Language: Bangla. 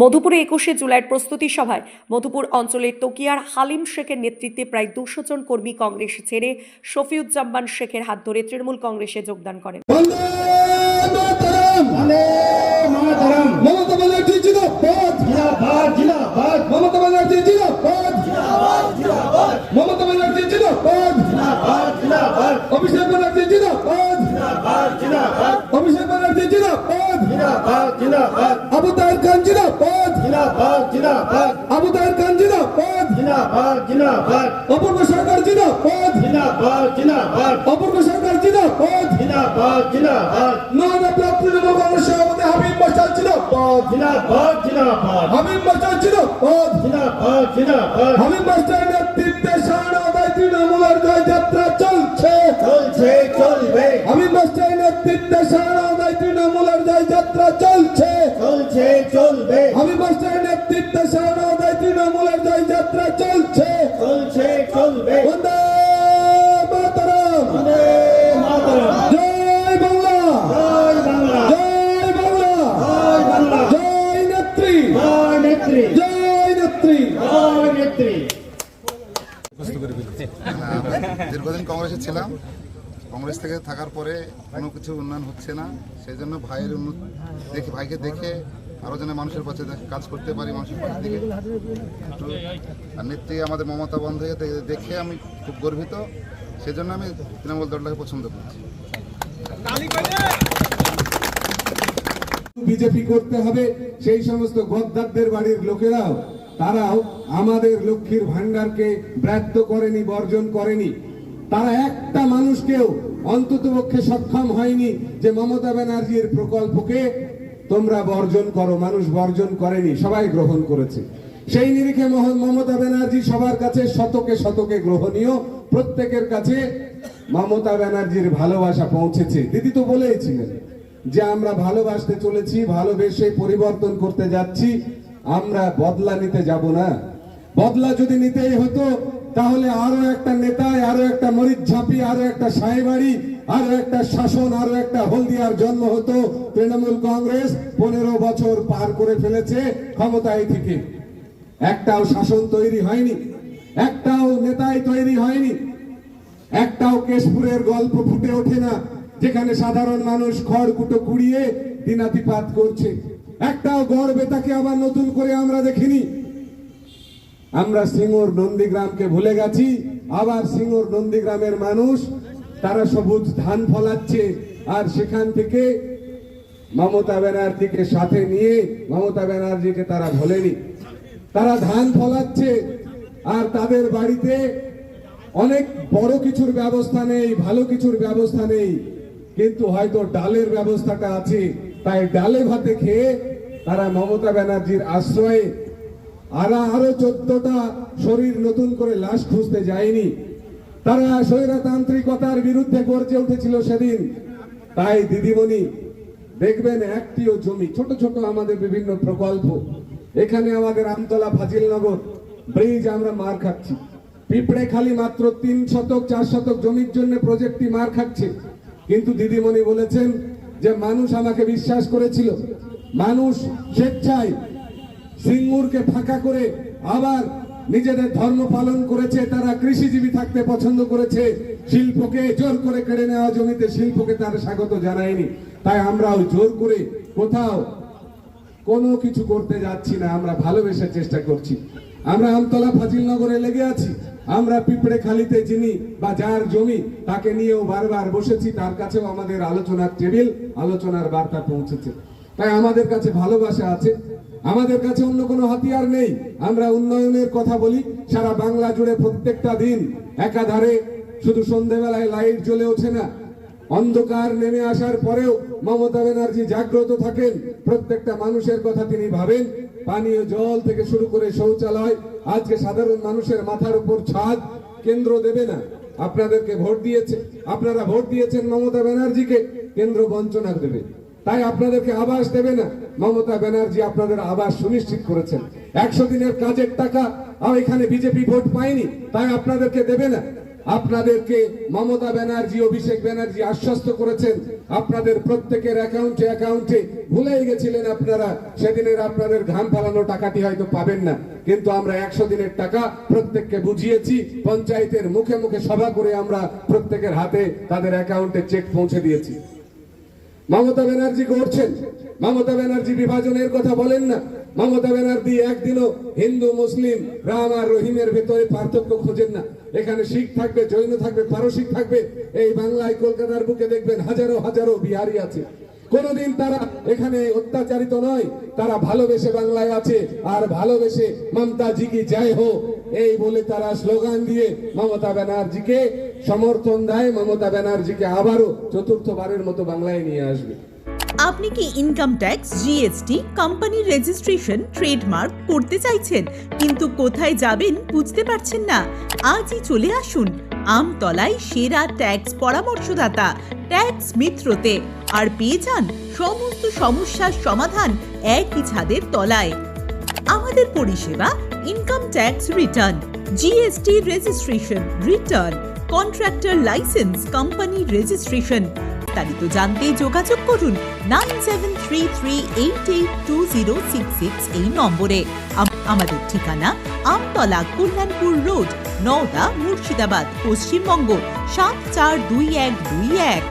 মধুপুরে একুশে জুলাইয়ের প্রস্তুতি সভায় মধুপুর অঞ্চলের তোকিয়ার হালিম শেখের নেতৃত্বে প্রায় দুশো জন কর্মী কংগ্রেস ছেড়ে শফিউজ্জামান শেখের হাত ধরে তৃণমূল কংগ্রেসে যোগদান করেন। অভিষেক ব্যানার্জি জিন্দাবাদ অভিষেক ব্যানার্জি জিন্দাবাদ আবু তাহের খান জিন্দাবাদ। আবু তাহের খান জিন্দাবাদ। অপূর্ব সরকার জিন্দাবাদ। অপূর্ব সরকার জিন্দাবাদ। নয়না ব্লক তৃণমূল কংগ্রেস সভাপতি হাবিব মশাল জিন্দাবাদ। হাবিব মশাল জিন্দাবাদ। হাবিব মশাল নেতৃত্বে সারদায় তৃণমূলের জয়যাত্রা চলছে। চলছে চলবে। হাবিব মশাল নেতৃত্বে সারদায় জয়যাত্রা চলছে। চলছে চলবে। হাবিব মশাল নেতৃত্বে সারদায় তৃণমূলের জয়যাত্রা চলছে। চলছে চলবে। বন্দে মাতরম। বন্দে মাতরম। জয় বাংলা। জয় বাংলা। জয় বাংলা। জয় বাংলা। জয় নেত্রী। জয় নেত্রী। জয় নেত্রী। জয় নেত্রী। দীর্ঘদিন কংগ্রেসে ছিলাম। কংগ্রেস থেকে থাকার পরে কোনো কিছু উন্নয়ন হচ্ছে না। সেই জন্য ভাইয়ের উন্নত দেখে, ভাইকে দেখে আরও যেন মানুষের পাশে কাজ করতে পারি, মানুষের পাশে একটু আর নেত্রী আমাদের মমতা দে- দেখে আমি খুব গর্বিত। সেজন্য আমি তৃণমূল দলটাকে পছন্দ করছি। বিজেপি করতে হবে, সেই সমস্ত গদ্দারদের বাড়ির লোকেরাও, তারাও আমাদের লক্ষ্মীর ভান্ডারকে ব্যার্থ করেনি, বর্জন করেনি। তারা একটা মানুষকেও অন্তত পক্ষে সক্ষম হয়নি যে মমতা ব্যানার্জির প্রকল্পকে তোমরা বর্জন করো, মানুষ বর্জন করেনি, সবাই গ্রহণ করেছে। সেই নিরিখে মমতা ব্যানার্জি সবার কাছে শতকে শতকে গ্রহণীয়, প্রত্যেকের কাছে মমতা ব্যানার্জির ভালোবাসা পৌঁছেছে। দিদি তো বলেইছিলেন যে আমরা ভালোবাসতে চলেছি, ভালোবেসে পরিবর্তন করতে যাচ্ছি, আমরা বদলা নিতে যাব না। বদলা যদি নিতেই হতো তাহলে আরও একটা নেতায়, আরও একটা মরিচ ঝাঁপি, আরও একটা সাহেবাড়ি, আরও একটা শাসন, আরও একটা হলদিয়ার জন্ম হতো। তৃণমূল কংগ্রেস পনেরো বছর পার করে ফেলেছে ক্ষমতায় থেকে। একটাও শাসন তৈরি হয়নি, একটাও নেতাই তৈরি হয়নি, একটাও কেশপুরের গল্প ফুটে ওঠে না, যেখানে সাধারণ মানুষ খড়কুটো কুড়িয়ে দিনাতিপাত করছে। একটাও গড় বেতাকে আবার নতুন করে আমরা দেখিনি। আমরা সিঙ্গুর নন্দীগ্রামকে ভুলে গেছি, আবার সিঙ্গুর নন্দীগ্রামের মানুষ, তারা সবুজ ধান ফলাচ্ছে। আর সেখান থেকে মমতা ব্যানার্জিকে সাথে নিয়ে, মমতা ব্যানার্জিকে তারা ভোলেনি। তারা ধান ফলাচ্ছে, আর তাদের বাড়িতে অনেক বড় কিছুর ব্যবস্থা নেই, ভালো কিছুর ব্যবস্থা নেই। কিন্তু হয়তো ডালের ব্যবস্থাটা আছে, তাই ডালে ভাতে খেয়ে তারা মমতা ব্যানার্জির আশ্রয়ে আর আরও চোদ্দটা শরীর নতুন করে লাশ খুঁজতে যায়নি। তারা স্বৈরতান্ত্রিকতার বিরুদ্ধে গর্জে উঠেছিল সেদিন। তাই দিদিমণি, দেখবেন একটিও জমি, ছোট ছোট আমাদের বিভিন্ন প্রকল্প। এখানে আমাদের আমতলা ফাজিলনগর, ব্রিজ আমরা মার খাচ্ছি। পিঁপড়ে খালি মাত্র তিন শতক, চার শতক জমির জন্য প্রজেক্টটি মার খাচ্ছে। কিন্তু দিদিমণি বলেছেন যে, মানুষ আমাকে বিশ্বাস করেছিল। মানুষ স্বেচ্ছায় সিঙ্গুরকে ফাঁকা করে আবার নিজেদের ধর্ম পালন করেছে, তারা কৃষিজীবী থাকতে পছন্দ করেছে, শিল্পকে জোর করে কেড়ে নেওয়া জমিতে শিল্পকে তারা স্বাগত জানায়নি। তাই আমরাও জোর করে কোথাও কোনো কিছু করতে যাচ্ছি না, আমরা ভালোবেসে চেষ্টা করছি। আমরা আমতলা ফাজিলনগরে লেগে আছি, আমরা পিঁপড়ে খালিতে যিনি বা যার জমি তাকে নিয়েও বারবার বসেছি, তার কাছেও আমাদের আলোচনার টেবিল, আলোচনার বার্তা পৌঁছেছে। তাই আমাদের কাছে ভালোবাসা আছে। আমাদের কাছে অন্য কোনো হাতিয়ার নেই। আমরা উন্নয়নের কথা বলি। সারা বাংলা জুড়ে প্রত্যেকটা দিন একাধারে শুধু সন্ধেবেলায় লাইট জ্বলে ওঠে না। অন্ধকার নেমে আসার পরেও মমতা ব্যানার্জি জাগ্রত থাকেন। প্রত্যেকটা মানুষের কথা তিনি ভাবেন। পানীয় জল থেকে শুরু করে শৌচালয়, আজকে সাধারণ মানুষের মাথার উপর ছাদ, কেন্দ্র দেবে না। আপনাদেরকে ভোট দিয়েছে। আপনারা ভোট দিয়েছেন মমতা ব্যানার্জিকে, কেন্দ্র বঞ্চনা দেবে। তাই আপনাদেরকে আবাস দেবে না। মমতা ব্যানার্জি আপনাদের আবাস সুনিশ্চিত করেছেন। একশো দিনের কাজের টাকা এখানে বিজেপি ভোট পায়নি, তাই আপনাদেরকে দেবে না। আপনাদেরকে মমতা ব্যানার্জি, অভিষেক ব্যানার্জি আশ্বস্ত করেছেন। আপনাদের প্রত্যেকের অ্যাকাউন্টে অ্যাকাউন্টে ভুলেই গেছিলেন আপনারা। সেদিনের আপনাদের ঘাম ফালানো টাকাটি হয়তো পাবেন না। কিন্তু আমরা একশো দিনের টাকা প্রত্যেককে বুঝিয়েছি। পঞ্চায়েতের মুখে মুখে সভা করে আমরা প্রত্যেকের হাতে তাদের অ্যাকাউন্টে চেক পৌঁছে দিয়েছি। মমতা ব্যানার্জি করছেন। মমতা ব্যানার্জি বিভাজনের কথা বলেন না। মমতা ব্যানার্জি একদিনও হিন্দু, মুসলিম, রাম আর রহিমের ভেতরে পার্থক্য খোঁজেন না। এখানে শিখ থাকবে, জৈন থাকবে, পারসিক থাকবে। এই বাংলায় কলকাতার বুকে দেখবেন হাজারো হাজারো বিহারি আছে। কোনদিন তারা এখানে অত্যাচারিত নয়, তারা ভালোবেসে বাংলায় আছে। আর ভালোবেসে মমতা জি কি জয় হো এই বলে তারা স্লোগান দিয়ে মমতা ব্যানার্জিকে সমর্থন দেয়। মমতা ব্যানার্জিকে আবারও চতুর্থবারের মতো বাংলায় নিয়ে আসবে। আপনি কি ইনকাম ট্যাক্স জিএসটি কোম্পানির রেজিস্ট্রেশন ট্রেডমার্ক করতে চাইছেন, কিন্তু কোথায় যাবেন বুঝতে পারছেন না? আজই চলে আসুন আমতলায় সেরা ট্যাক্স পরামর্শদাতা ট্যাক্স মিত্রতে, আর পেয়ে যান সমস্ত সমস্যার সমাধান একই ছাদের তলায়। আমাদের পরিষেবা income tax return GST registration return contractor licence company registration বিস্তারিত জানতে যোগাযোগ করুন nine seven three three eight eight two zero six six এই নম্বরে। আম- আমাদের ঠিকানা আমতলা কল্যাণপুর রোড, নওদা মুর্শিদাবাদ, পশ্চিমবঙ্গ, সাত চার দুই এক দুই এক।